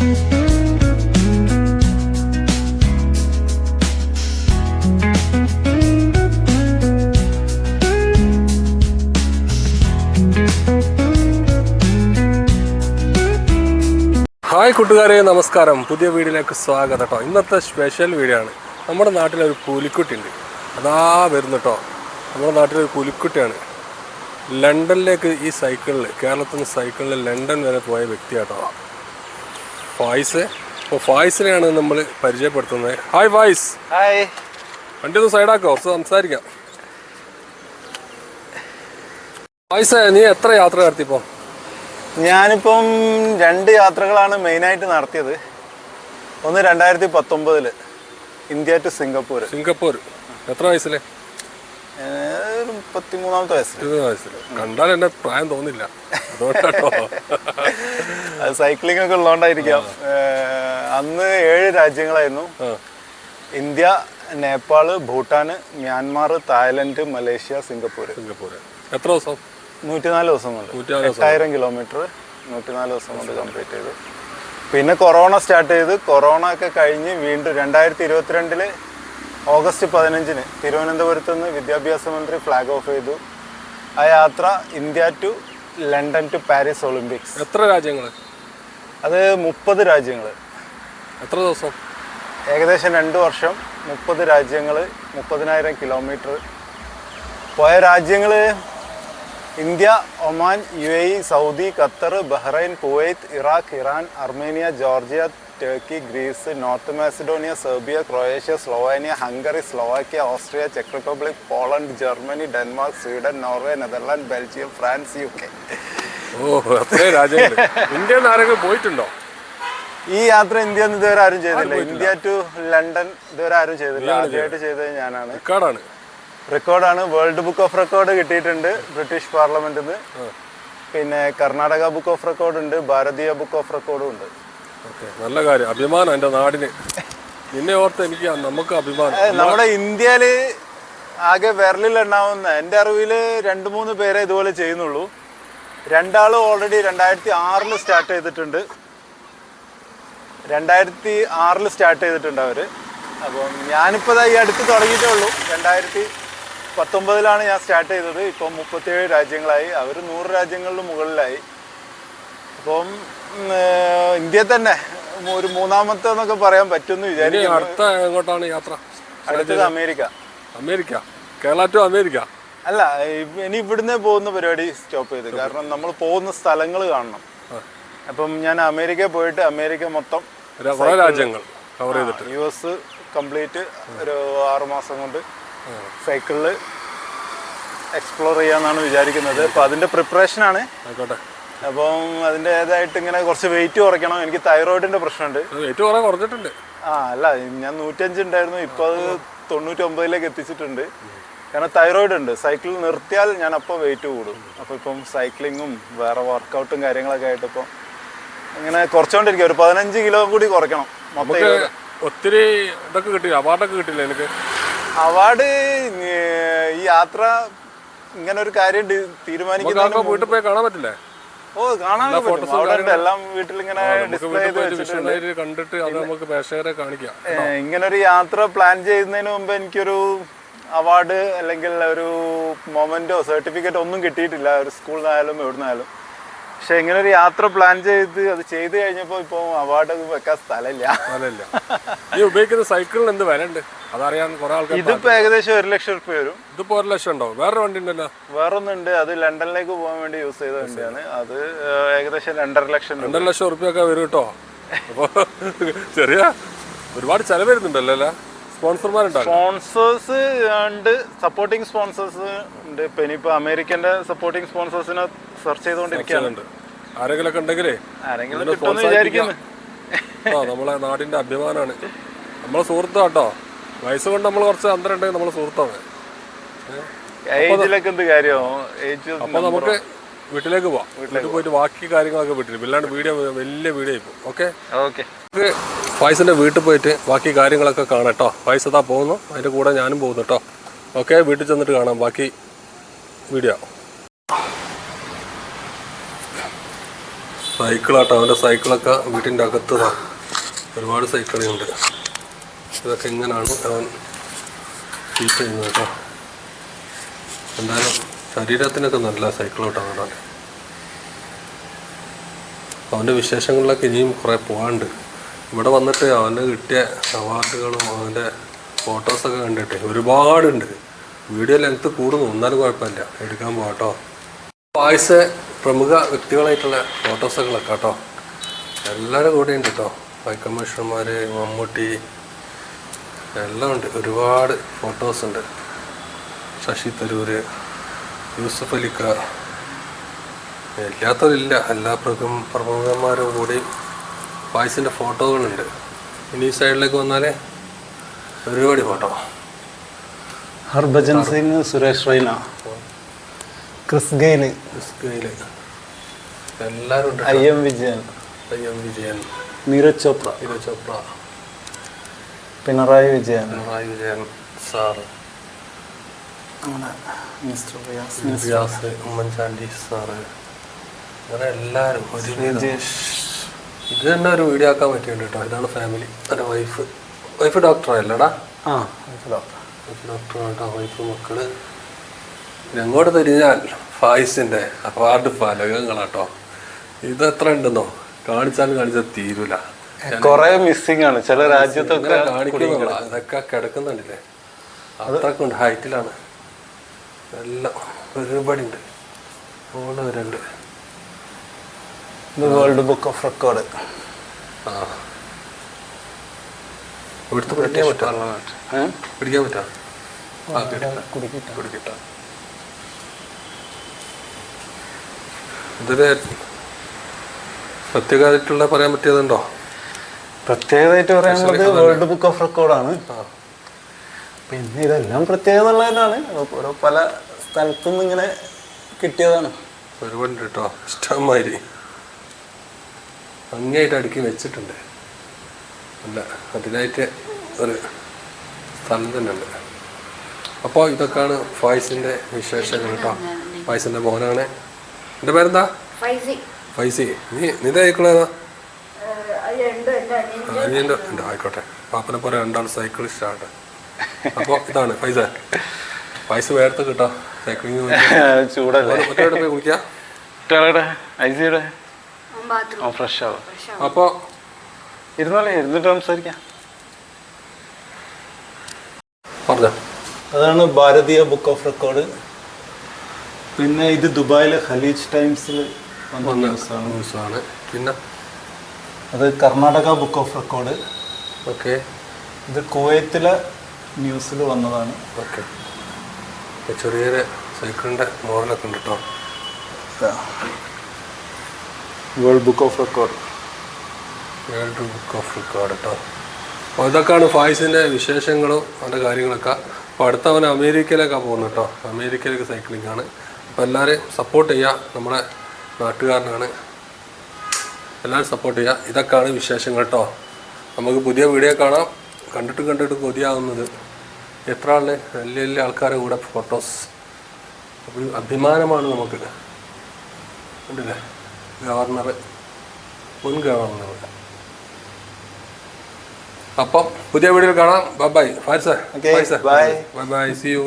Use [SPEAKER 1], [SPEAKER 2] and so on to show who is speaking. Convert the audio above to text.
[SPEAKER 1] Hi കൂട്ടുകാരെ നമസ്കാരം. പുതിയ വീഡിയോയിലേക്ക് സ്വാഗതം കേട്ടോ ഇന്നത്തെ സ്പെഷ്യൽ വീഡിയോ ആണ്. നമ്മുടെ നാട്ടിലൊരു പുലിക്കുട്ടി ഉണ്ട് അതാ വരുന്നു കേട്ടോ നമ്മുടെ നാട്ടിലൊരു പുലിക്കുട്ടിയാണ്. ലണ്ടനിലേക്ക് ഈ സൈക്കിളിൽ കേരളത്തിൽ നിന്ന് സൈക്കിളിൽ ലണ്ടൻ വരെ പോയ വ്യക്തിയാട്ടോ ഫായിസ്. അപ്പോൾ ഫായിസിനെയാണ് നമ്മൾ പരിചയപ്പെടുത്തുന്നത്. ഹായ് ഫായിസ്.
[SPEAKER 2] ഹായ്
[SPEAKER 1] വണ്ടി ഒന്ന് സൈഡാക്കോ? കുറച്ച് സംസാരിക്കാം. ഫായിസേ നീ എത്ര യാത്ര നടത്തിയപ്പോൾ
[SPEAKER 2] ഞാനിപ്പം രണ്ട് യാത്രകളാണ് മെയിനായിട്ട് നടത്തിയത്. ഒന്ന് രണ്ടായിരത്തി പത്തൊമ്പതിൽ ഇന്ത്യ ടു സിംഗപ്പൂർ
[SPEAKER 1] സിംഗപ്പൂർ എത്ര വയസ്സിലെ?
[SPEAKER 2] മുപ്പത്തിമൂന്നാമത്തെ വയസ്സിൽ
[SPEAKER 1] വയസ്സിൽ കണ്ടാൽ എന്നെ പ്രായം തോന്നില്ല. അതുകൊണ്ടാട്ടോ.
[SPEAKER 2] അത് സൈക്ലിംഗ് ഒക്കെ ഉള്ളതുകൊണ്ടായിരിക്കാം അന്ന് ഏഴ് രാജ്യങ്ങളായിരുന്നു. India Nepal Bhutan Myanmar Thailand Malaysia Singapore
[SPEAKER 1] Singapore എത്ര ദിവസം?
[SPEAKER 2] നൂറ്റിനാല് ദിവസം കൊണ്ട്. എട്ടായിരം കിലോമീറ്റർ നൂറ്റിനാല് ദിവസം കൊണ്ട് കംപ്ലീറ്റ് ചെയ്തു. പിന്നെ കൊറോണ സ്റ്റാർട്ട് ചെയ്ത് കൊറോണ ഒക്കെ കഴിഞ്ഞ് വീണ്ടും രണ്ടായിരത്തി ഇരുപത്തിരണ്ടിൽ ഓഗസ്റ്റ് പതിനഞ്ചിന് തിരുവനന്തപുരത്ത് നിന്ന് വിദ്യാഭ്യാസ മന്ത്രി ഫ്ലാഗ് ഓഫ് ചെയ്തു. ആ യാത്ര India to London to Paris Olympics
[SPEAKER 1] എത്ര രാജ്യങ്ങൾ
[SPEAKER 2] അത് മുപ്പത് രാജ്യങ്ങൾ
[SPEAKER 1] എത്ര ദിവസം?
[SPEAKER 2] ഏകദേശം രണ്ട് വർഷം മുപ്പത് രാജ്യങ്ങൾ മുപ്പതിനായിരം കിലോമീറ്റർ. പോയ രാജ്യങ്ങൾ India Oman U A E Saudi Qatar Bahrain Kuwait Iraq Iran Armenia Georgia Turkey Greece North Macedonia Serbia Croatia Slovenia Hungary Slovakia Austria check Republic Poland Germany Denmark Sweden Norway Netherland Belgium France U K.
[SPEAKER 1] ഓ അത്രയും രാജ്യങ്ങൾ India ആരെങ്കിലും പോയിട്ടുണ്ടോ?
[SPEAKER 2] ഈ യാത്ര India ഇതുവരെ ആരും ചെയ്തില്ല. India to London ഇതുവരെ ആരും ചെയ്തില്ല. ആദ്യമായിട്ട് ചെയ്തത് ഞാനാണ്.
[SPEAKER 1] റെക്കോർഡാണ്.
[SPEAKER 2] റെക്കോർഡാണ്. വേൾഡ് ബുക്ക് ഓഫ് റെക്കോർഡ് കിട്ടിയിട്ടുണ്ട് ബ്രിട്ടീഷ് പാർലമെന്റിൽ നിന്ന്. പിന്നെ കർണാടക ബുക്ക് ഓഫ് റെക്കോർഡ് ഉണ്ട്. ഭാരതീയ ബുക്ക് ഓഫ് റെക്കോർഡും ഉണ്ട്.
[SPEAKER 1] നല്ല കാര്യം. അഭിമാനം എന്റെ നാടിന്. നിന്നെ ഓർത്ത് എനിക്ക് നമുക്ക് അഭിമാനം.
[SPEAKER 2] നമ്മുടെ ഇന്ത്യയിൽ ആകെ വിരലിൽ എണ്ണാവുന്ന എന്റെ അറിവിൽ രണ്ട് മൂന്ന് പേരെ ഇതുപോലെ ചെയ്യുന്നുള്ളൂ. രണ്ടാളും ഓൾറെഡി രണ്ടായിരത്തി ആറിൽ സ്റ്റാർട്ട് ചെയ്തിട്ടുണ്ട്. രണ്ടായിരത്തി ആറിൽ സ്റ്റാർട്ട് ചെയ്തിട്ടുണ്ട് അവർ അപ്പം ഞാനിപ്പോൾ ഈ അടുത്ത് തുടങ്ങിയിട്ടേ ഉള്ളൂ. രണ്ടായിരത്തി പത്തൊമ്പതിലാണ് ഞാൻ സ്റ്റാർട്ട് ചെയ്തത്. ഇപ്പോൾ മുപ്പത്തിയേഴ് രാജ്യങ്ങളായി. അവർ നൂറ് രാജ്യങ്ങളിലും മുകളിലായി. അപ്പം ഇന്ത്യയിൽ തന്നെ ഒരു മൂന്നാമത്തെ എന്നൊക്കെ പറയാൻ പറ്റുമെന്ന്
[SPEAKER 1] വിചാരിക്കും
[SPEAKER 2] വിചാരിക്കുന്നു.
[SPEAKER 1] അടുത്ത എങ്ങോട്ടാണ് യാത്ര?
[SPEAKER 2] അടുത്തത് America.
[SPEAKER 1] America. Kerala to America.
[SPEAKER 2] അല്ല ഇനി ഇവിടുന്ന് പോകുന്ന പരിപാടി സ്റ്റോപ്പ് ചെയ്ത്. കാരണം നമ്മൾ പോകുന്ന സ്ഥലങ്ങൾ കാണണം. അപ്പം ഞാൻ അമേരിക്ക പോയിട്ട് അമേരിക്ക മൊത്തം
[SPEAKER 1] കുറേ രാജ്യങ്ങൾ കവർ ചെയ്തിട്ട്.
[SPEAKER 2] യു എസ് കംപ്ലീറ്റ് ഒരു ആറ് മാസം കൊണ്ട് സൈക്കിളിൽ എക്സ്പ്ലോർ ചെയ്യാന്നാണ് വിചാരിക്കുന്നത്. അപ്പൊ അതിന്റെ പ്രിപ്പറേഷനാണ്
[SPEAKER 1] ആയിക്കോട്ടെ.
[SPEAKER 2] അപ്പം അതിന്റെ ഏതായിട്ട് ഇങ്ങനെ കുറച്ച് വെയിറ്റ് കുറയ്ക്കണം. എനിക്ക് തൈറോയിഡിന്റെ പ്രശ്നമുണ്ട്.
[SPEAKER 1] കുറേ കുറഞ്ഞിട്ടുണ്ട്.
[SPEAKER 2] ആ അല്ല ഞാൻ നൂറ്റഞ്ച് ഉണ്ടായിരുന്നു. ഇപ്പോൾ അത് തൊണ്ണൂറ്റി ഒമ്പതിലേക്ക് എത്തിച്ചിട്ടുണ്ട് കാരണം തൈറോയിഡ് ഉണ്ട്. സൈക്കിൾ നിർത്തിയാൽ ഞാൻ അപ്പോൾ വെയിറ്റ് കൂടും. അപ്പോൾ ഇപ്പം സൈക്ലിങ്ങും വേറെ വർക്കൗട്ടും കാര്യങ്ങളൊക്കെ ആയിട്ട് ഇപ്പം ഇങ്ങനെ കുറച്ചുകൊണ്ടിരിക്കും ഒരു പതിനഞ്ച് കിലോ കൂടി കുറയ്ക്കണം. മൊത്തം
[SPEAKER 1] ഒത്തിരി ഇതൊക്കെ കിട്ടില്ല അവാർഡൊക്കെ കിട്ടില്ല എനിക്ക്
[SPEAKER 2] അവാർഡ് ഈ യാത്ര ഇങ്ങനെ ഒരു കാര്യം തീരുമാനിക്കുന്ന
[SPEAKER 1] വീട്ടിൽ പോയി കാണാൻ പറ്റില്ലേ?
[SPEAKER 2] ഓ കാണാൻ എല്ലാം വീട്ടിൽ ഇങ്ങനെ ഡിസ്പ്ലേ
[SPEAKER 1] വീട്ടിൽ
[SPEAKER 2] ചെയ്ത് വെച്ചിട്ടുണ്ട്.
[SPEAKER 1] കണ്ടിട്ട് അത് നമുക്ക് കാണിക്കാം.
[SPEAKER 2] ഇങ്ങനെ ഇങ്ങനൊരു യാത്ര പ്ലാൻ ചെയ്യുന്നതിന് മുമ്പ് എനിക്കൊരു അവാർഡ് അല്ലെങ്കിൽ ഒരു മൊമെന്റോ സർട്ടിഫിക്കറ്റോ ഒന്നും കിട്ടിയിട്ടില്ല. ഒരു സ്കൂളിൽ നിന്നായാലും എവിടെ നിന്നായാലും പക്ഷെ ഇങ്ങനെ ഒരു യാത്ര പ്ലാൻ ചെയ്ത് അത് ചെയ്ത് കഴിഞ്ഞപ്പോൾ ഇപ്പോൾ അവാർഡ് വെക്കാൻ സ്ഥലമില്ല.
[SPEAKER 1] സ്ഥലമില്ല. ഉപയോഗിക്കുന്ന സൈക്കിളിന് എന്ത് വില ഉണ്ട് അതറിയാൻ കുറെ ആൾക്കാർ
[SPEAKER 2] ഇതിപ്പോ ഏകദേശം ഒരു ലക്ഷം റുപ്യ വരും.
[SPEAKER 1] ഇതിപ്പോ ഒരു ലക്ഷം ഉണ്ടോ? വേറെ വണ്ടി ഉണ്ടല്ലോ.
[SPEAKER 2] വേറൊന്നുണ്ട്. അത് ലണ്ടനിലേക്ക് പോകാൻ വേണ്ടി യൂസ് ചെയ്ത വണ്ടിയാണ്. അത് ഏകദേശം രണ്ടര ലക്ഷം
[SPEAKER 1] രണ്ടര ലക്ഷം ഉറുപ്പ്യൊക്കെ വരും കേട്ടോ. അപ്പോൾ ചെറിയ ഒരുപാട് ചെലവ് വരുന്നുണ്ടല്ലോ അല്ലേ?
[SPEAKER 2] സ്പോൺസേഴ്സ് ഉണ്ട് സപ്പോർട്ടിംഗ് സ്പോൺസേഴ്സ് ഉണ്ട്. ഇപ്പൊ ഇനിയിപ്പോ അമേരിക്കന്റെ സപ്പോർട്ടിങ് സ്പോൺസേഴ്സിനെ സെർച്ച് ചെയ്തുകൊണ്ടിരിക്കുകയാണ്.
[SPEAKER 1] ആരെങ്കിലും ഒക്കെ ഉണ്ടെങ്കിലേ
[SPEAKER 2] ആരെങ്കിലും കിട്ടുമെന്ന് വിചാരിക്കുന്നു.
[SPEAKER 1] ആ നമ്മളെ നാടിന്റെ അഭിമാനമാണ്. നമ്മളെ സുഹൃത്താട്ടോ വയസ്സ് കൊണ്ട് നമ്മൾ കുറച്ച് അന്തരം ഉണ്ടെങ്കിൽ നമ്മളെ സുഹൃത്താണ്
[SPEAKER 2] ഏജിലൊക്കെ എന്ത് കാര്യമോ ഏജ്
[SPEAKER 1] അപ്പൊ നമുക്ക് വീട്ടിലേക്ക് പോവാം. വീട്ടിലേക്ക് പോയിട്ട് ബാക്കി കാര്യങ്ങളൊക്കെ വീട്ടിൽ വല്ലാണ്ട് വീഡിയോ വലിയ വീഡിയോ ആയിപ്പോ ഓക്കെ
[SPEAKER 2] ഓക്കെ
[SPEAKER 1] ഫൈസിന്റെ വീട്ടിൽ പോയിട്ട് ബാക്കി കാര്യങ്ങളൊക്കെ കാണട്ടോ കേട്ടോ ഫൈസ് ഇതാ പോകുന്നു. അതിന്റെ കൂടെ ഞാനും പോകുന്നു കേട്ടോ ഓക്കെ വീട്ടിൽ ചെന്നിട്ട് കാണാം ബാക്കി വീഡിയോ. സൈക്കിളാട്ടോ അവന്റെ സൈക്കിളൊക്കെ വീട്ടിന്റെ അകത്താണ് ഒരുപാട് സൈക്കിളുണ്ട് ഇതൊക്കെ ഇങ്ങനെയാണ് അവൻ ഫീറ്റ് ചെയ്യുന്നത് കേട്ടോ എന്തായാലും ശരീരത്തിനൊക്കെ നല്ല സൈക്കിളോട്ടാണ് കേട്ടോ. അവന്റെ വിശേഷങ്ങളിലൊക്കെ ഇനിയും കുറേ പോകാണ്ട് ഇവിടെ വന്നിട്ട് അവന് കിട്ടിയ അവാർഡുകളും അവന്റെ ഫോട്ടോസൊക്കെ കണ്ടിട്ട് ഒരുപാടുണ്ട്. വീഡിയോ ലെങ്ത് കൂടുന്നു. എന്നാലും കുഴപ്പമില്ല. എടുക്കാൻ പോകട്ടോ പായസ പ്രമുഖ വ്യക്തികളായിട്ടുള്ള ഫോട്ടോസുകളൊക്കെ കേട്ടോ. എല്ലാവരും കൂടെ ഉണ്ട് കേട്ടോ. ഹൈക്കമ്മീഷണർമാർ മമ്മൂട്ടി എല്ലാം ഉണ്ട്. ഒരുപാട് ഫോട്ടോസ് ഉണ്ട് ശശി തരൂർ യൂസഫ് അലിക്ക ഇല്ലാത്തതില്ല എല്ലാ പ്രമുഖ പ്രമുഖന്മാരും കൂടി പായസിന്റെ ഫോട്ടോകളുണ്ട്. ഇനി ഈ സൈഡിലേക്ക് വന്നാൽ ഒരുപാട് photo.
[SPEAKER 2] Harbhajan Singh Suresh Raina Chris Gayle
[SPEAKER 1] ഇസ്കയിൽ എല്ലാവരും ഉണ്ട്
[SPEAKER 2] I M Vijayan
[SPEAKER 1] I M Vijayan.
[SPEAKER 2] Neeraj Chopra
[SPEAKER 1] Neeraj Chopra.
[SPEAKER 2] Pinarayi Vijayan.
[SPEAKER 1] Pinarayi Vijayan sir.
[SPEAKER 2] Mister Riyas
[SPEAKER 1] Vyas Oommen Chandy sir അങ്ങനെ എല്ലാവരും ഇത് തന്നെ ഒരു വീഡിയോ ആക്കാൻ പറ്റിയുണ്ട് കേട്ടോ. ഇതാണ് ഫാമിലി എന്റെ വൈഫ് വൈഫ് ഡോക്ടറല്ലടാ
[SPEAKER 2] ആ.
[SPEAKER 1] വൈഫ് ഡോക്ടറാണ് കേട്ടോ വൈഫ് മക്കൾ. അങ്ങോട്ട് തിരിഞ്ഞാൽ ഫായിസിന്റെ അവാർഡ് ഫലകങ്ങളാട്ടോ. ഇത് എത്ര ഉണ്ടെന്നോ? കാണിച്ചാലും കാണിച്ചാൽ തീരൂല.
[SPEAKER 2] കൊറേ മിസ്സിംഗ് ആണ്. ചില രാജ്യത്തൊക്കെ
[SPEAKER 1] കാണിക്കുന്നുണ്ടോ ഇതൊക്കെ കിടക്കുന്നുണ്ടല്ലേ? അതൊക്കെ ഉണ്ട് ഹൈറ്റിലാണ് എല്ലാം ഒരുപാട് ഉണ്ട് ഓൾ വരുന്നുണ്ട്
[SPEAKER 2] ഇത് വേൾഡ് ബുക്ക് ഓഫ് റെക്കോർഡ്
[SPEAKER 1] ആ. ഇവിടുത്തെ പിടിക്കാൻ പറ്റാ പിടിക്കാൻ പറ്റാ ആ കിട്ടാം പിടിക്കട്ട ഇതിൽ പ്രത്യേകമായിട്ടുള്ള പറയാൻ പറ്റിയതുണ്ടോ?
[SPEAKER 2] പ്രത്യേകമായിട്ട് പറയാനുള്ളത് വേൾഡ് ബുക്ക് ഓഫ് റെക്കോർഡാണ്
[SPEAKER 1] ആ.
[SPEAKER 2] പിന്നെ ഇതെല്ലാം പ്രത്യേകത തന്നെയാണ് ഓരോ പല സ്ഥലത്തുനിന്ന് ഇങ്ങനെ കിട്ടിയതാണ്.
[SPEAKER 1] ഒരുപാട് കേട്ടോ ഇഷ്ടമാതിരി. ഭംഗിയായിട്ട് അടുക്കി വെച്ചിട്ടുണ്ട്. അല്ല അതിനായിട്ട് ഒരു സ്ഥലം തന്നെ ഉണ്ട് അപ്പോൾ ഇതൊക്കെയാണ് ഫായ്സിന്റെ വിശേഷങ്ങൾ കേട്ടോ ഫായ്സിന്റെ മോനാണ്. എന്റെ പേരെന്താ?
[SPEAKER 3] ഫൈസി.
[SPEAKER 1] ഫൈസി. നീ നിന്റെ ആയിക്കോളേതാ
[SPEAKER 3] എന്റെ
[SPEAKER 1] അനിയന്റെ ഉണ്ട് ആയിക്കോട്ടെ. പാപ്പനെ പോലെ രണ്ടാൾ സൈക്കിളിസ്റ്റാണ് അപ്പോൾ ഇതാണ് പൈസ പൈസ വേർത്ത് കിട്ടോ.
[SPEAKER 2] ചൂടല്ലേ?
[SPEAKER 1] കുളിക്കാം?
[SPEAKER 2] ഐസിയുടെ ഫ്രഷ് ആവും.
[SPEAKER 1] അപ്പോൾ
[SPEAKER 2] ഇരുന്നോളെ ഇരുന്നിട്ട് സംസാരിക്കാം.
[SPEAKER 1] പറഞ്ഞോ.
[SPEAKER 2] അതാണ് ഭാരതീയ ബുക്ക് ഓഫ് റെക്കോർഡ് പിന്നെ ഇത് ദുബായിലെ ഖലീജ് ടൈംസിൽ വന്ന ന്യൂസാണ്.
[SPEAKER 1] പിന്നെ?
[SPEAKER 2] അത് Karnataka book of record
[SPEAKER 1] okay.
[SPEAKER 2] ഇത് കുവൈത്തിലെ ന്യൂസിൽ വന്നതാണ്.
[SPEAKER 1] ഓക്കെ. ചെറിയൊരു സൈക്കിളിന്റെ മോഡലൊക്കെ ഉണ്ട് കേട്ടോ
[SPEAKER 2] world book of record.
[SPEAKER 1] World book of record കേട്ടോ അപ്പോൾ ഇതൊക്കെയാണ് ഫായ്സിന്റെ വിശേഷങ്ങളും അവന്റെ കാര്യങ്ങളൊക്കെ. അപ്പോൾ അടുത്തവൻ അമേരിക്കയിലേക്കാണ് പോകുന്നത് കേട്ടോ അമേരിക്കയിലേക്ക് സൈക്ലിംഗ് ആണ്. അപ്പോൾ എല്ലാവരെയും സപ്പോർട്ട് ചെയ്യുക നമ്മുടെ നാട്ടുകാരനാണ്. എല്ലാവരും സപ്പോർട്ട് ചെയ്യുക ഇതൊക്കെയാണ് വിശേഷങ്ങൾ കേട്ടോ നമുക്ക് പുതിയ വീഡിയോ കാണാം. കണ്ടിട്ട് കണ്ടിട്ട് കൊതിയാവുന്നത്. എത്ര ആളെ? വലിയ വലിയ ആൾക്കാരെ കൂടെ ഫോട്ടോസ് അഭിമാനമാണ് നമുക്ക് കണ്ടില്ലേ? ഗവർണർ മുൻ ഗവർണർ അപ്പം പുതിയ വീഡിയോയിൽ കാണാം. Bye bye Farisa
[SPEAKER 2] bye.
[SPEAKER 1] Bye bye see you